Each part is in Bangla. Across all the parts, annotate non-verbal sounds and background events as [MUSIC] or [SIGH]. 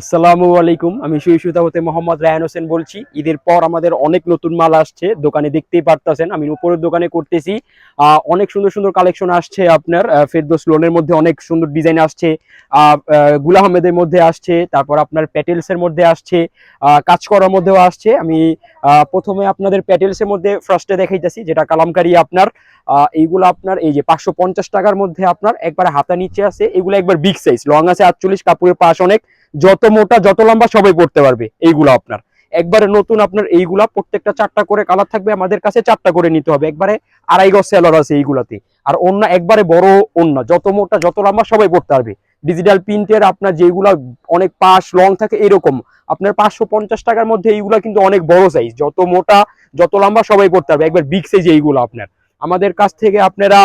আসসালামু আলাইকুম। আমি সুইসুতা হতে মোহাম্মদ রায়ান হোসেন বলছি। ঈদের পর আমাদের অনেক নতুন মাল আসছে। দোকানে দেখতেই পারতেছেন, আমি উপরের দোকানে করতেছি। অনেক সুন্দর সুন্দর কালেকশন আসছে আপনার। ফেরদৌস লোনের মধ্যে অনেক সুন্দর ডিজাইন আসছে। গুল আহমেদের মধ্যে আসছে, তারপর আপনার প্যাটেলস এর মধ্যে আসছে কাজ করার মধ্যেও আসছে। আমি প্রথমে আপনাদের প্যাটেলস এর মধ্যে ফার্স্টে দেখাইতেছি, যেটা কালামকারী আপনার। এইগুলো আপনার, এই যে পাঁচশো পঞ্চাশ টাকার মধ্যে আপনার একবার হাতা নিচে আছে, এগুলো একবার বিগ সাইজ লং আছে আটচল্লিশ, কাপড়ের পাশ অনেক। যত মোটা, যত লম্বা সবাই পড়তে পারবে এইগুলো আপনার। একবারে নতুন আপনার এইগুলা, প্রত্যেকটা চারটা করে কালার থাকবে, আমাদের কাছে চারটা করে নিতে হবে। একবারে আড়াই গজ সেলার আছে এইগুলাতে। আর অন্য, একবারে বড় অন্য, যত মোটা, যত লম্বা সবাই পড়তে পারবে। ডিজিটাল প্রিন্টের আপনার যেগুলা অনেক পাশ লং থাকে এরকম। আপনার পাঁচশো পঞ্চাশ টাকার মধ্যে এইগুলা কিন্তু অনেক বড় সাইজ যত মোটা, যত লম্বা সবাই পড়তে পারবে। একবার বিগ সাইজ এইগুলো আপনার। আমাদের কাছ থেকে আপনারা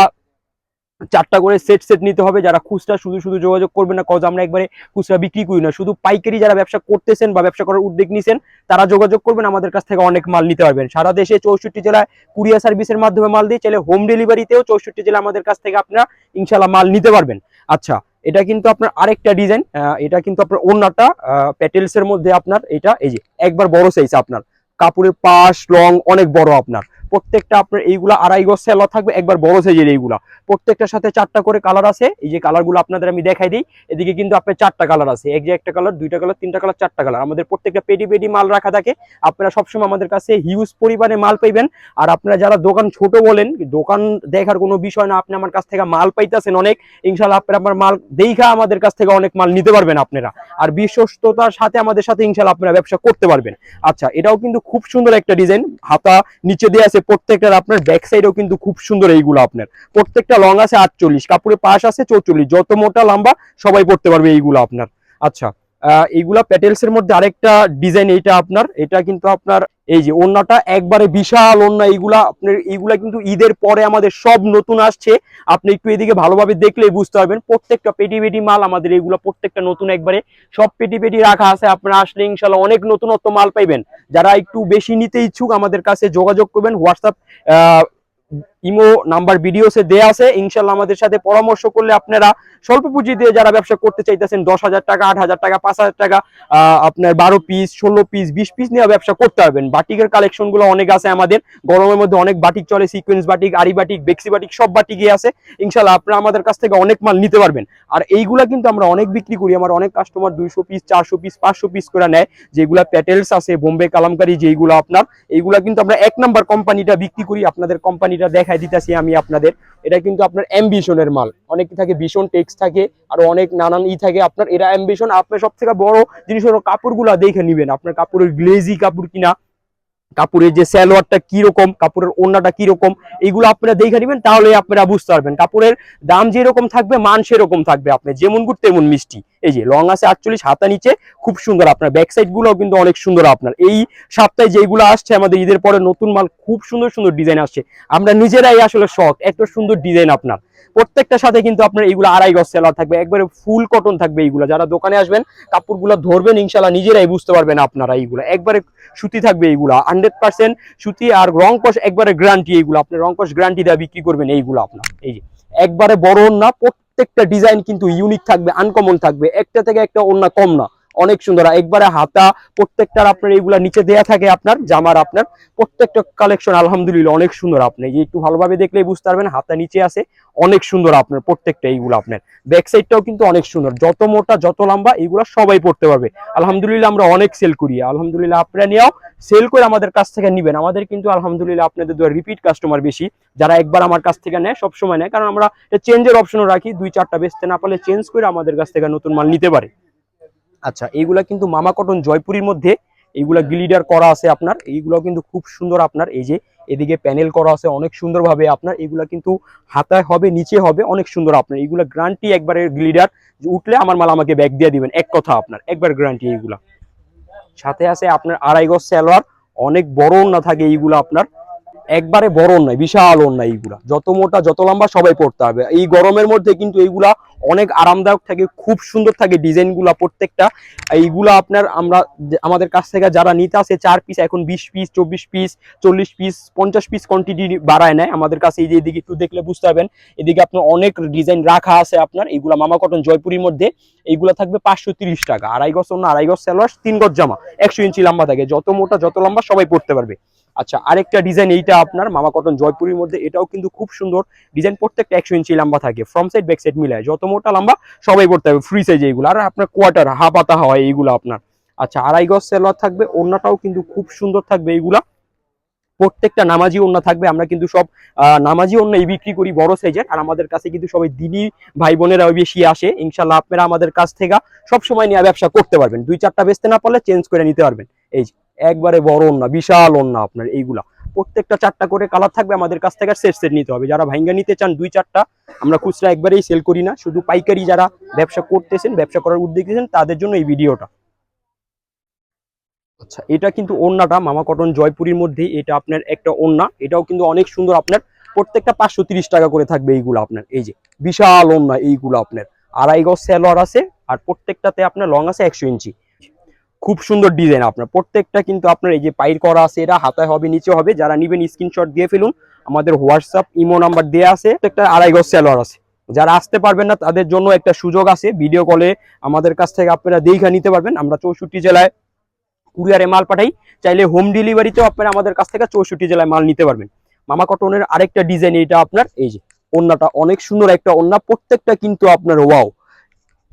চারটা করে সেট সেট নিতে হবে। যারা খুচরা শুধু শুধু যোগাযোগ করবেন না কজ আমরা একবারে খুচরা বিক্রি করি না। শুধু পাইকারি যারা ব্যবসা করতেছেন বা ব্যবসা করার উদ্যোগ নিছেন, তারা যোগাযোগ করবেন, আমাদের কাছ থেকে অনেক মাল নিতে পারবেন। সারা দেশে চৌষট্টি জেলায় কুরিয়া সার্ভিসের মাধ্যমে মাল দিয়ে চাইলে হোম ডেলিভারিতেও চৌষট্টি জেলা আমাদের কাছ থেকে আপনারা ইনশাল্লাহ মাল নিতে পারবেন। আচ্ছা এটা কিন্তু আপনার আরেকটা ডিজাইন এটা কিন্তু আপনার অন্যটা প্যাটেলস এর মধ্যে আপনার এটা, এই যে, একবার বড় সাইজ আপনার। কাপড়ের পাশ লং অনেক বড় আপনার। প্রত্যেকটা আপনার এইগুলা আড়াই গজ সেলা থাকবে, একবার বড় সাইজের এইগুলা। প্রত্যেকটার সাথে চারটা করে কালার আছে, এই যে কালারগুলো আপনাদের আমি দেখাই দিই। এদিকে কিন্তু আপনার চারটা কালার আছে, এক যে একটা কালার দুইটা কালার তিনটা কালার চারটা কালার আমাদের প্রত্যেকটা পেডি পেডি মাল রাখা থাকে। আপনারা সবসময় আমাদের কাছে হিউজ পরিমাণে মাল পাইবেন। আর আপনারা যারা দোকান ছোট বলেন, দোকান দেখার কোনো বিষয় না, আপনি আমার কাছ থেকে মাল পাইতেছেন অনেক ইনশাল্লাহ আপনারা আপনার মাল দেখা আমাদের কাছ থেকে অনেক মাল নিতে পারবেন আপনারা। আর বিশ্বস্ততার সাথে আমাদের সাথে ইনশাল্লাহ আপনারা ব্যবসা করতে পারবেন। আচ্ছা এটাও কিন্তু খুব সুন্দর একটা ডিজাইন হাতা নিচে দিয়ে আছে প্রত্যেকটার আপনার ব্যাক সাইডেও কিন্তু খুব সুন্দর এইগুলো আপনার। প্রত্যেকটা লং আছে আটচল্লিশ, কাপড়ের পাশ আছে চৌচল্লিশ, যত মোটা লম্বা সবাই পড়তে পারবে এইগুলো আপনার। আচ্ছা এইগুলা প্যাটেলস এর মধ্যে আরেকটা ডিজাইন এইটা আপনার, এটা কিন্তু আপনার এই যে ওন্নাটা একবারে বিশাল ওন্না এইগুলা আপনার, এইগুলা কিন্তু ঈদের পরে আমাদের সব নতুন আসছে। আপনি একটু এদিকে ভালোভাবে দেখলেই বুঝতে পারবেন, প্রত্যেকটা পেটি পেটি মাল আমাদের এইগুলা প্রত্যেকটা নতুন একবারে সব পেটি পেটি রাখা আছে। আপনারা আসলে ইনশাল্লাহ অনেক নতুনত্ব মাল পাইবেন। যারা একটু বেশি নিতে ইচ্ছুক, আমাদের কাছে যোগাযোগ করবেন হোয়াটসঅ্যাপ ইমো নাম্বার ভিডিওসে দেয়া আছে। ইনশাল্লাহ আমাদের সাথে পরামর্শ করলে আপনারা স্বল্প পুঁজি দিয়ে যারা ব্যবসা করতে চাইতেছেন, দশ হাজার টাকা, আট হাজার টাকা, পাঁচ হাজার টাকা আপনার বারো পিস ষোলো পিস বিশ পিস নিয়ে ব্যবসা করতে পারবেন। বাটিকের কালেকশনগুলো অনেক আছে আমাদের। গরমের মধ্যে অনেক বাটিক চলে সিকোয়েন্স বাটিক আরি বাটিক, বেক্সি বাটিক, সব বাটিকই আছে। ইনশাল্লাহ আপনারা আমাদের কাছ থেকে অনেক মাল নিতে পারবেন। আর এইগুলা কিন্তু আমরা অনেক বিক্রি করি। আমার অনেক কাস্টমার দুইশো পিস চারশো পিস পাঁচশো পিস করে নেয়। যেগুলা প্যাটেলস আছে, বোম্বে, কালামকারি যেগুলো আপনার, এইগুলা কিন্তু আমরা এক নাম্বার কোম্পানিটা বিক্রি করি। আপনাদের কোম্পানিটা দেখাই দিতেছি আমি আপনাদের। এটা কিন্তু আপনার অ্যাম্বিশনের মাল। অনেক থাকে ভীষণ টেক্স থাকে, আর অনেক নানান ই থাকে। আপনার, এরা অ্যাম্বিশন, আপনার সব থেকে বড় জিনিস হলো কাপড়গুলা দেখে নিবেন। আপনার কাপড়ের গ্লেজি কাপড় কিনা কাপড়ের যে স্যালোয়ারটা কীরকম, কাপড়ের ওড়নাটা কীরকম এইগুলো আপনারা দেখে নিবেন তাহলে আপনারা বুঝতে পারবেন। কাপড়ের দাম যেরকম থাকবে, মান সেরকম থাকবে আপনার। যেমন গুড়, তেমন মিষ্টি। এই যে, লং আছে আটচল্লিশ, হাতা নিচে খুব সুন্দর আপনার। ব্যাক সাইডগুলো কিন্তু অনেক সুন্দর আপনার। এই সপ্তাহে যেগুলো আসছে, আমাদের ঈদের পরে নতুন মাল, খুব সুন্দর সুন্দর ডিজাইন আসছে। আমরা নিজেরাই আসলে শখ এত সুন্দর ডিজাইন আপনার। প্রত্যেকটার সাথে কিন্তু আপনার এইগুলো আড়াই গজ সেলার থাকবে। একবারে ফুল কটন থাকবে এইগুলো যারা দোকানে আসবেন, কাপড়গুলো ধরবেন ইনশাল্লাহ নিজেরাই বুঝতে পারবেন আপনারা এইগুলো একবারে সুতি থাকবে এইগুলো হান্ড্রেড পার্সেন্ট সুতি আর রং কষ একবারে গ্যারান্টি এইগুলো আপনি রং কষ গ্যারান্টি দিয়ে বিক্রি করবেন এইগুলো আপনার। এই যে, একবারে বড় না, প্রত্যেকটা ডিজাইন কিন্তু ইউনিক থাকবে আনকমন থাকবে। একটা থেকে একটা অন্য কম না। অনেক সুন্দর। একবারে হাতা, প্রত্যেকটার আপনার এইগুলা নিচে দেয়া থাকে আপনার, জামার আপনার, প্রত্যেকটা কালেকশন আলহামদুলিল্লাহ অনেক সুন্দর আপনি যে একটু ভালোভাবে দেখলেই বুঝতে পারবেন, হাতা নিচে আছে, অনেক সুন্দর আপনার প্রত্যেকটা এইগুলো আপনার। ব্যাক সাইডটাও কিন্তু অনেক সুন্দর। যত মোটা, যত লম্বা, এইগুলো সবাই পড়তে পারবে। আলহামদুলিল্লাহ আমরা অনেক সেল করি। আলহামদুলিল্লাহ আপনারা নিয়েও সেল করে আমাদের কাছ থেকে নিবেন। আমাদের কিন্তু আলহামদুলিল্লাহ আপনাদের দুয়ার রিপিট কাস্টমার বেশি। যারা একবার আমার কাছ থেকে নেয়, সবসময় নেয়। কারণ আমরা চেঞ্জের অপশনও রাখি। দুই চারটা বেচতে না পারলে চেঞ্জ করে আমাদের কাছ থেকে নতুন মাল নিতে পারে। আচ্ছা এইগুলা কিন্তু মামা কটন জয়পুরীর মধ্যে এইগুলা গ্লিডার করা আছে আপনার। এইগুলো কিন্তু খুব সুন্দর আপনার। এই যে এদিকে প্যানেল করা আছে অনেক সুন্দরভাবে আপনার। এগুলা কিন্তু হাতায় হবে নিচে হবে অনেক সুন্দর আপনার। এইগুলা গ্রান্টি একবারে গ্লিডার। উঠলে আমার মাল আমাকে ব্যাগ দিয়ে দিবেন। এক কথা আপনার একবার গ্রান্টি এইগুলা। সাথে আছে আপনার আড়াই গজ সালোয়ার। অনেক বড় না থাকে এইগুলো আপনার। একবারে বড় নয় বিশাল নয় এইগুলা। যত মোটা যত লম্বা সবাই পড়তে হবে। এই গরমের মধ্যে কিন্তু এইগুলা অনেক আরামদায়ক থাকে, খুব সুন্দর থাকে ডিজাইনগুলো প্রত্যেকটা। এইগুলা আপনার আমরা আমাদের কাছ থেকে যারা নিতে আসে, চার পিস এখন বিশ পিস চব্বিশ পিস চল্লিশ পিস পঞ্চাশ পিস কোয়ান্টিটি বাড়ায় নেয় আমাদের কাছে। এই যে এদিকে একটু দেখলে বুঝতে পারবেন, এদিকে আপনার অনেক ডিজাইন রাখা আছে আপনার। এইগুলা মামা কটন জয়পুরির মধ্যে। এইগুলা থাকবে পাঁচশো তিরিশ টাকা। আড়াই গজ অন্য আড়াই গজ সালোয়ার, তিন গজ জামা। একশো ইঞ্চি লম্বা থাকে। যত মোটা, যত লম্বা সবাই পড়তে পারবে। আচ্ছা আরেকটা ডিজাইন এইটা আপনার, মামা কটন জয়পুরের মধ্যে, এটাও কিন্তু খুব সুন্দর। ডিজাইন প্রত্যেকটা একশো ইঞ্চি লম্বা থাকে ফ্রন্ট সাইড ব্যাক সাইড মিলায়। যত মোটা লম্বা, সবাই পড়তে হবে ফ্রি সাইজ এইগুলো। আর আপনার কোয়ার্টার হাফ হয় এইগুলো আপনার। আচ্ছা আড়াই গজ সেলোয়ার থাকবে ওন্নাটাও কিন্তু খুব সুন্দর থাকবে এইগুলা। প্রত্যেকটা নামাজি ওন্না থাকবে, আমরা কিন্তু সব নামাজি এই বিক্রি করি বড় সাইজের আর আমাদের কাছে কিন্তু সবাই দিদি ভাই বোনেরা বেশি আসে। ইনশাল্লাহ আপনারা আমাদের কাছ থেকে সব সময় নিয়ে ব্যবসা করতে পারবেন। দুই চারটা বেচতে না পারলে চেঞ্জ করে নিতে পারবেন। এই একবারে বড় ওন্না বিশাল ওন্না আপনার এইগুলা। প্রত্যেকটা চারটা করে কালার থাকবে, আমাদের কাছ থেকে সেট সেট নিতে হবে। যারা ভাইঙ্গা নিতে চান দুই চারটা, আমরা খুচরা একবারেই সেল করি না। শুধু পাইকারি যারা ব্যবসা করতেছেন, ব্যবসা করার উদ্যোগ দিয়েছেন তাদের জন্য এই ভিডিওটা। আচ্ছা এটা কিন্তু ওন্নাটা মামা কটন জয়পুরীর মধ্যে, এটা আপনার একটা ওন্না এটাও কিন্তু অনেক সুন্দর আপনার। প্রত্যেকটা পাঁচশো টাকা করে থাকবে এইগুলো আপনার। এই যে, বিশাল ওন্না এইগুলো আপনার। আড়াই গজ স্যালোয়ার আছে, আর প্রত্যেকটাতে আপনার লং আছে একশো ইঞ্চি। খুব সুন্দর ডিজাইন আপনার। প্রত্যেকটা কিন্তু আপনার এই যে পাইর করা আছে, এটা হাতায় হবে নিচে হবে। যারা নিবেন স্ক্রিনশট দিয়ে ফেলুন। আমাদের হোয়াটসঅ্যাপ ইমো নাম্বার দেওয়া আছে। একটা আড়াই গজ স্যালোয়ার আছে। যারা আসতে পারবেন না, তাদের জন্য একটা সুযোগ আছে। ভিডিও কলে আমাদের কাছ থেকে আপনারা দেখা নিতে পারবেন। আমরা চৌষট্টি জেলায় কুরিয়ারে মাল পাঠাই। চাইলে হোম ডেলিভারিতেও আপনারা আমাদের কাছ থেকে চৌষট্টি জেলায় মাল নিতে পারবেন। মামা কটনের আরেকটা ডিজাইন এটা আপনার। এই যে, ওন্নাটা অনেক সুন্দর একটা ওন্না। প্রত্যেকটা কিন্তু আপনার ওয়াও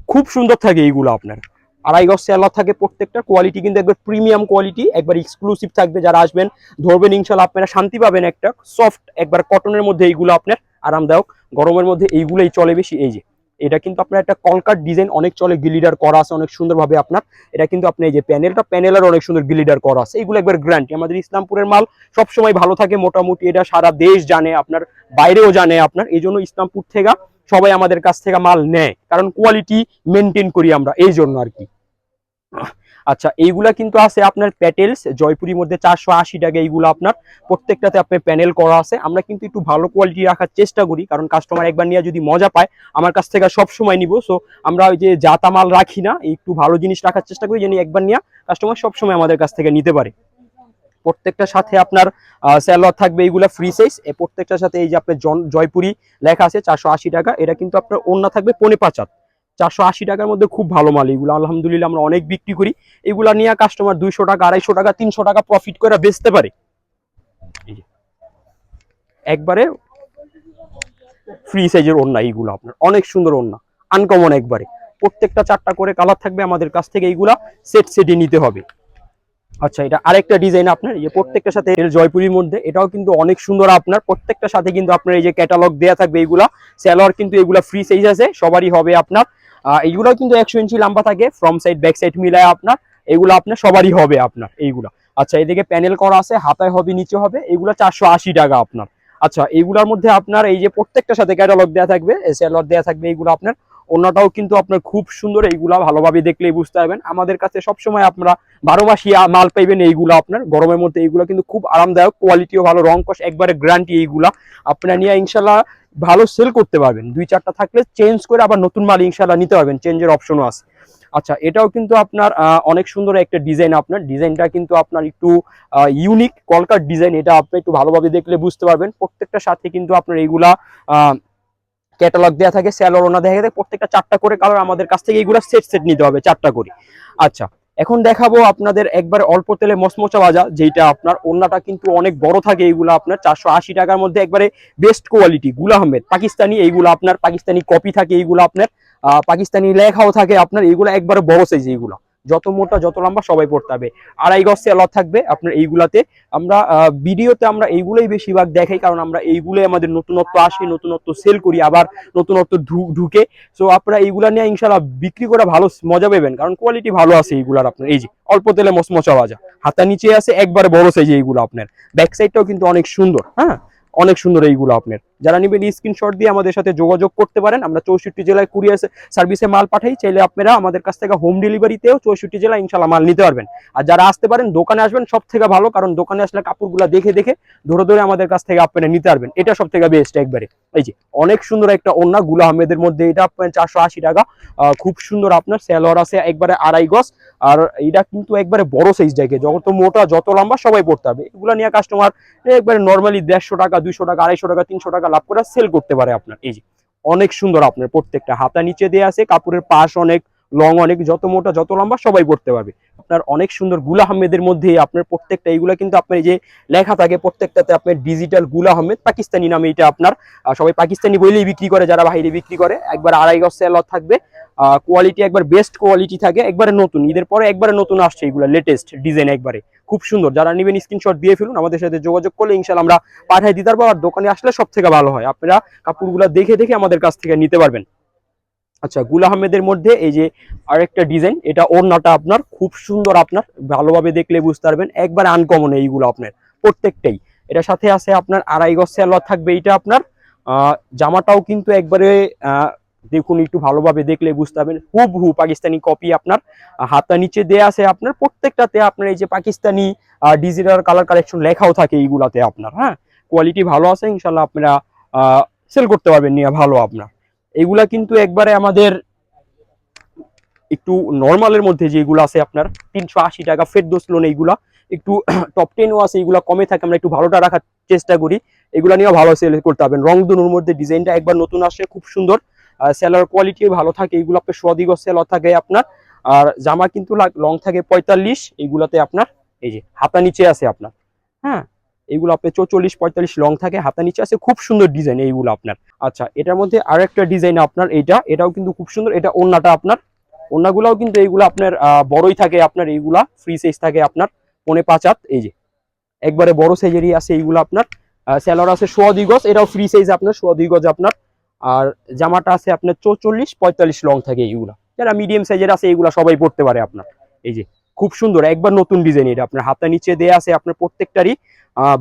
খুব সুন্দর থাকে এইগুলো আপনার। আড়াই গজ সেলার থাকে প্রত্যেকটা। কোয়ালিটি কিন্তু একবার প্রিমিয়াম কোয়ালিটি একবার এক্সক্লুসিভ থাকবে যারা আসবেন, ধরবেন ইনশাল্লাহ, আপনারা শান্তি পাবেন একটা সফট একবার কটনের মধ্যে এইগুলো আপনার আরামদায়ক। গরমের মধ্যে এইগুলোই চলে বেশি। এই যে, এটা কিন্তু আপনার একটা কলকাট ডিজাইন অনেক চলে গিলিডার করা আছে, অনেক সুন্দরভাবে আপনার। এটা কিন্তু আপনি এই যে প্যানেলটা প্যানেলের অনেক সুন্দর গিলিডার করা আছে। এইগুলো একবার গ্যারান্টি আমাদের ইসলামপুরের মাল সবসময় ভালো থাকে, মোটামুটি এটা সারা দেশ জানে, আপনার বাইরেও জানে আপনার। এই জন্য ইসলামপুর থেকে সবাই আমাদের কাছ থেকে মাল নেয়। কারণ কোয়ালিটি মেনটেন করি আমরা, এই জন্য আর কি। আচ্ছা এইগুলা কিন্তু আছে আপনার প্যাটেলস, জয়পুরির মধ্যে চারশো আশি টাকা এইগুলো আপনার। প্রত্যেকটাতে আপনার প্যানেল করা আছে। আমরা কিন্তু একটু ভালো কোয়ালিটি রাখার চেষ্টা করি, কারণ কাস্টমার একবার নিয়ে যদি মজা পায়, আমার কাছ থেকে সব সময় নিব। সো আমরা ওই যে জাতা মাল রাখি না, একটু ভালো জিনিস রাখার চেষ্টা করি, যেন একবার নিয়ে কাস্টমার সব সময় আমাদের কাছ থেকে নিতে পারে। প্রত্যেকটার সাথে আপনার স্যালোয়ার থাকবে, এইগুলা ফ্রি সাইজ প্রত্যেকটার সাথে এই যে আপনার জয়পুরি লেখা আছে, চারশো আশি টাকা। এটা কিন্তু আপনার অন্য থাকবে পনে পাঁচাত চারশো আশি টাকার মধ্যে খুব ভালো মাল এগুলো আলহামদুলিল্লাহ আমরা অনেক বিক্রি করি। এগুলো নিয়ে কাস্টমার দুইশো টাকা, আড়াইশো টাকা, তিনশো টাকা প্রফিট করে বেচতে পারে। একবারে ফ্রি সাইজের ওড়না এইগুলো আপনার। অনেক সুন্দর ওড়না আনকমন একবারে। প্রত্যেকটা চারটা করে কালার থাকবে আমাদের কাছ থেকে এইগুলা সেট সেটে নিতে হবে। আচ্ছা এটা আরেকটা ডিজাইন আপনার, এই প্রত্যেকটার সাথে জয়পুরির মধ্যে, এটাও কিন্তু অনেক সুন্দর আপনার, প্রত্যেকটার সাথে কিন্তু আপনার এই যে ক্যাটালগ দেয়া থাকবে এইগুলা স্যালোয়ার কিন্তু এগুলা ফ্রি সাইজ আছে, সবারই হবে আপনার। এইগুলাও কিন্তু একশো ইঞ্চি লম্বা থাকে ফ্রম সাইড ব্যাক সাইড মিলায় আপনার এগুলো আপনার সবারই হবে আপনার, এইগুলা। আচ্ছা এদিকে প্যানেল করা আছে, হাতায় হবে, নিচে হবে এগুলো চারশো আশি টাকা আপনার। আচ্ছা এইগুলার মধ্যে আপনার এই যে প্রত্যেকটার সাথে ক্যাটালগ দেওয়া থাকবে স্যালোয়ার দেওয়া থাকবে, এইগুলো আপনার। অন্যটাও কিন্তু আপনার খুব সুন্দর, এইগুলা ভালোভাবে দেখলেই বুঝতে পারবেন। আমাদের কাছে সবসময় আপনারা বারো মাসি মাল পাইবেন এইগুলো আপনার, গরমের মধ্যে এইগুলো কিন্তু খুব আরামদায়ক কোয়ালিটিও ভালো, রং কষ একবারে গ্যারান্টি এইগুলা। আপনারা নিয়ে ইনশাল্লাহ ভালো সেল করতে পারবেন। দুই চারটা থাকলে চেঞ্জ করে আবার নতুন মাল ইনশাল্লাহ নিতে পারবেন চেঞ্জের অপশনও আছে। আচ্ছা এটাও কিন্তু আপনার অনেক সুন্দর একটা ডিজাইন আপনার। ডিজাইনটা কিন্তু আপনার একটু ইউনিক কলকার ডিজাইন এটা আপনি একটু ভালোভাবে দেখলে বুঝতে পারবেন। প্রত্যেকটা সাথে কিন্তু আপনার এইগুলা ক্যাটালগ দেওয়া থাকে স্যালোর ওনা দেখা থাকে প্রত্যেকটা চারটা করে কালার আমাদের কাছ থেকে এইগুলা সেট সেট নিতে হবে, চারটা করে। আচ্ছা এখন দেখাবো আপনাদের একবার অল্প তেলে মচমচা ভাজা যেটা আপনার ওন্নাটা কিন্তু অনেক বড় থাকে, এইগুলো আপনার চারশো আশি টাকার মধ্যে একবারে বেস্ট কোয়ালিটি গুলা আহমেদ। পাকিস্তানি এইগুলো আপনার, পাকিস্তানি কপি থাকে এইগুলো আপনার পাকিস্তানি লেখাও থাকে আপনার, এইগুলো একবারে বড় সাইজ এইগুলো। যত মোটা, যত লম্বা সবাই পড়তে হবে। আড়াই গজ সেলর থাকবে আপনার এইগুলাতে। আমরা ভিডিওতে আমরা এইগুলোই বেশিরভাগ দেখাই, কারণ আমরা এইগুলোই আমাদের নতুনত্ব আসে, নতুনত্ব সেল করি, আবার নতুনত্ব ঢুকে। সো আপনারা এইগুলা নিয়ে ইনশাল্লাহ বিক্রি করে ভালো মজা পাবেন, কারণ কোয়ালিটি ভালো আছে এইগুলার আপনার। এই যে, অল্প তেলে মচমচা ভাজা। হাতা নিচে আছে, একবারে বড় সাইজ এইগুলো আপনার। ব্যাক সাইডটাও কিন্তু অনেক সুন্দর হ্যাঁ? অনেক সুন্দর এইগুলো আপনার। যারা নেবেন স্ক্রিনশট দিয়ে আমাদের সাথে যোগাযোগ করতে পারেন, আমরা চৌষট্টি জেলায় কুরিয়ার সার্ভিসে মাল পাঠাই, চাইলে আপনারা আমাদের কাছ থেকে হোম ডেলিভারিতেও চৌষট্টি জেলায় ইনশাল্লাহ মাল নিতে পারবেন। আর যারা আসতে পারেন, দোকানে আসবেন সব থেকে ভালো, কারণ দোকানে আসলে কাপড়গুলো দেখে দেখে, ধরে ধরে আমাদের কাছ থেকে আপনারা নিতে পারবেন। এটা সব থেকে বেস্ট একবারে। এই যে, অনেক সুন্দর একটা ওন্না গুলা আহমেদের মধ্যে, এটা আপনার চারশো আশি টাকা। খুব সুন্দর আপনার স্যালোয়ার আছে একবারে আড়াই গজ। আর এটা কিন্তু একবারে বড় সাইজ দেখে যত মোটা, যত লম্বা, সবাই পড়তে হবে। এগুলো নিয়ে কাস্টমার একবারে নর্মালি দেড়শো টাকা দুইশো টাকা, আড়াইশো টাকা, তিনশো টাকা লাভ করে সেল করতে পারে আপনার। এই যে, অনেক সুন্দর আপনার প্রত্যেকটা হাতা নিচে দিয়ে আছে, কাপড়ের পাশ অনেক, লং অনেক, যত মোটা, যত লম্বা, সবাই পড়তে পারবে। আপনার অনেক সুন্দরগুলা আহমেদের মধ্যে আপনার প্রত্যেকটা, এইগুলা কিন্তু আপনার যে লেখা থাকে প্রত্যেকটাতে আপনার ডিজিটালগুলা আহমেদ, পাকিস্তানি নামে এটা আপনার সবাই পাকিস্তানি বইলেই বিক্রি করে, যারা বাইরে বিক্রি করে, একবার আড়াই গজ সেলর থাকবে। কোয়ালিটি একবার বেস্ট কোয়ালিটি থাকে, একবারে নতুন। ঈদের পরে একবারে নতুন আসছে এগুলো লেটেস্ট ডিজাইন একবারে। খুব সুন্দর। যারা নেবেন স্ক্রিনশট দিয়ে ফেলুন, আমাদের সাথে যোগাযোগ করলে ইনশাল আমরা পাঠাই দিতে পারব আর দোকানে আসলে সব থেকে ভালো হয়। আপনারা কাপড়গুলো দেখে দেখে আমাদের কাছ থেকে নিতে পারবেন। আচ্ছা গুল আহমেদের মধ্যে এই যে আরেকটা ডিজাইন এটা ওড়নাটা আপনার, খুব সুন্দর আপনার। ভালোভাবে দেখলে বুঝতে পারবেন। একবার আনকমন এইগুলো আপনার, প্রত্যেকটাই। এটার সাথে আছে আপনার আড়াই গজ সেলোয়ার থাকবে এটা আপনার জামাটাও কিন্তু একবারে দেখুন, একটু ভালোভাবে দেখলে বুঝতে পারবেন। হুবহু পাকিস্তানি কপি আপনার হাতা নিচে দেয়া আছে আপনার, প্রত্যেকটাতে আপনার এই যে পাকিস্তানি ডিজিটাল কালার কালেকশন লেখাও থাকে এইগুলাতে আপনার হ্যাঁ? কোয়ালিটি ভালো আছে ইনশাল্লাহ আপনারা সেল করতে পারবেন, নিয়ে ভালো আপনার। এগুলা কিন্তু একবারে আমাদের একটু নর্মালের মধ্যে যেগুলো আছে আপনার, তিনশো আশি টাকা ফেরদোস লোন এইগুলা, একটু [CLEARS THROAT] টপ টেনও আছে, এইগুলা কমে থাকে, আমরা একটু ভালোটা রাখার চেষ্টা করি। এগুলা নিয়েও ভালো সেল করতে পারবেন। রংধনুর মধ্যে ডিজাইনটা একবার নতুন আসে খুব সুন্দর। সেলার কোয়ালিটিও ভালো থাকে, এইগুলো আপনার সোয়াদিগ সেলার থাকে আপনার। আর জামা কিন্তু লং থাকে পঁয়তাল্লিশ, এইগুলাতে আপনার এই যে হাতা নিচে আছে আপনার। হ্যাঁ এইগুলো আপনার চৌচল্লিশ, পঁয়তাল্লিশ লং থাকে, হাতা নিচে আছে, খুব সুন্দর ডিজাইন এইগুলো আপনার। আচ্ছা এটার মধ্যে আর একটা ডিজাইন আপনার, এইটা, এটাও কিন্তু খুব সুন্দর, এটা ওন্নাটা আপনার। ওন্নাগুলাও কিন্তু এইগুলো আপনার বড়ই থাকে আপনার, এইগুলা ফ্রি সাইজ থাকে আপনার, পনে পাঁচ হাত, এই যে। একবারে বড় সাইজেরই আছে এইগুলো আপনার। স্যালোর আছে সোয়া দুই গজ এটাও ফ্রি সাইজ আপনার সোয়া দুই গজ আপনার। আর জামাটা আছে আপনার চৌচল্লিশ, পঁয়তাল্লিশ লং থাকে এইগুলা। যারা মিডিয়াম সাইজের আছে, এইগুলা সবাই পড়তে পারে আপনার। এই যে, খুব সুন্দর, একবার নতুন ডিজাইন এটা আপনার। হাতের নিচে দেয়া আছে আপনার প্রত্যেকটারই।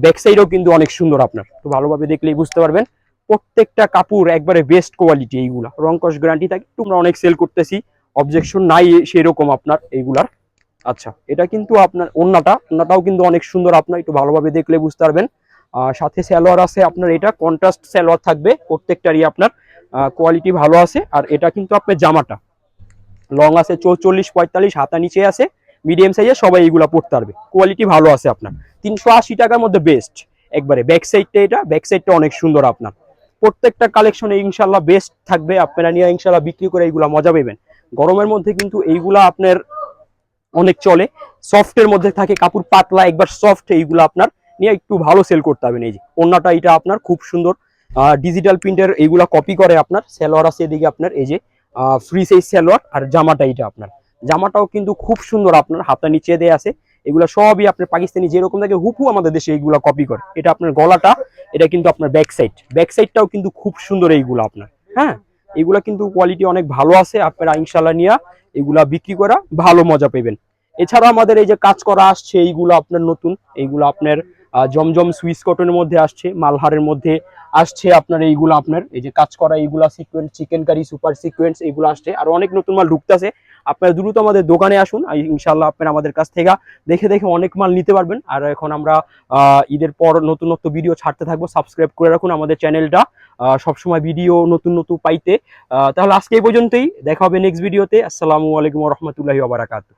ব্যাক সাইডও কিন্তু অনেক সুন্দর আপনার। তো ভালোভাবে দেখলেই বুঝতে পারবেন। প্রত্যেকটা কাপড় একবারে বেস্ট কোয়ালিটি এইগুলা। রংকশ গ্যারান্টি থাকে আমরা অনেক সেল করতেছি। অবজেকশন নাই সেরকম আপনার এইগুলার। আচ্ছা এটা কিন্তু আপনার ওন্নাটা। ওন্নাটাও কিন্তু অনেক সুন্দর আপনার। একটু ভালোভাবে দেখলে বুঝতে পারবেন। সাথে স্যালোয়ার আছে আপনার, এটা কন্ট্রাস্ট স্যালোয়ার থাকবে। প্রত্যেকটারই আপনার কোয়ালিটি ভালো আছে। আর এটা কিন্তু আপনার জামাটা। লং আছে চৌচল্লিশ, পঁয়তাল্লিশ, হাতা নিচে আছে মিডিয়াম সাইজে সবাই এইগুলা পড়তে পারবে। কোয়ালিটি ভালো আছে আপনার। তিনশো আশি টাকার মধ্যে বেস্ট একবারে ব্যাক সাইডটা এটা ব্যাক সাইডটা অনেক সুন্দর আপনার। প্রত্যেকটা কালেকশনে ইনশাল্লাহ বেস্ট থাকবে। আপনারা নিয়ে ইনশাল্লাহ বিক্রি করে এইগুলা মজা পেবেন। গরমের মধ্যে কিন্তু এইগুলা আপনার অনেক চলে। সফটের মধ্যে থাকে, কাপড় পাতলা, একবার সফট এইগুলো আপনার নিয়ে একটু ভালো সেল করতে হবে এই যে অন্যটা এটা আপনার খুব সুন্দর। ডিজিটাল প্রিন্টের এইগুলা কপি করে আপনার, সেলোয়ার আছে এদিকে আপনার, এই যে ফ্রি সাইজ সেলোয়ার আর জামাটা এটা আপনার। জামাটাও কিন্তু খুব সুন্দর আপনার হাতটা নিচে দেয়া আছে। এগুলো সবই আপনার পাকিস্তানি যেরকম থাকে, হুপু আমাদের দেশে এইগুলা কপি করে। এটা আপনার গলাটা, এটা কিন্তু আপনার ব্যাক সাইড ব্যাক সাইডটাও কিন্তু খুব সুন্দর এইগুলো আপনার। হ্যাঁ? এগুলা কিন্তু কোয়ালিটি অনেক ভালো আছে। আপনারা ইনশাল্লাহ নিয়ে এগুলা বিক্রি করা ভালো মজা পাবেন এছাড়া আমাদের এই যে কাজ করা আসছে, এইগুলো আপনার নতুন, এইগুলো আপনার জমজম সুইস কটনের মধ্যে আসছে, মালহারের মধ্যে আসছে আপনার এইগুলো আপনার, এই যে কাজ করা এইগুলা sequence chicken curry super sequence এইগুলো আসছে। আর অনেক নতুন মাল ঢুকতেছে। আপনারা দ্রুত আমাদের দোকানে আসুন ইনশাল্লাহ আপনারা আমাদের কাছ থেকে দেখে দেখে অনেক মাল নিতে পারবেন। আর এখন আমরা ঈদের পর নতুন নতুন ভিডিও ছাড়তে থাকব। সাবস্ক্রাইব করে রাখুন আমাদের চ্যানেলটা সবসময় ভিডিও নতুন নতুন পাইতে। তাহলে আজকে এই পর্যন্তই। দেখা হবে নেক্সট ভিডিওতে আসসালামু আলাইকুম রহমতুল্লাহি ওবারাকাতু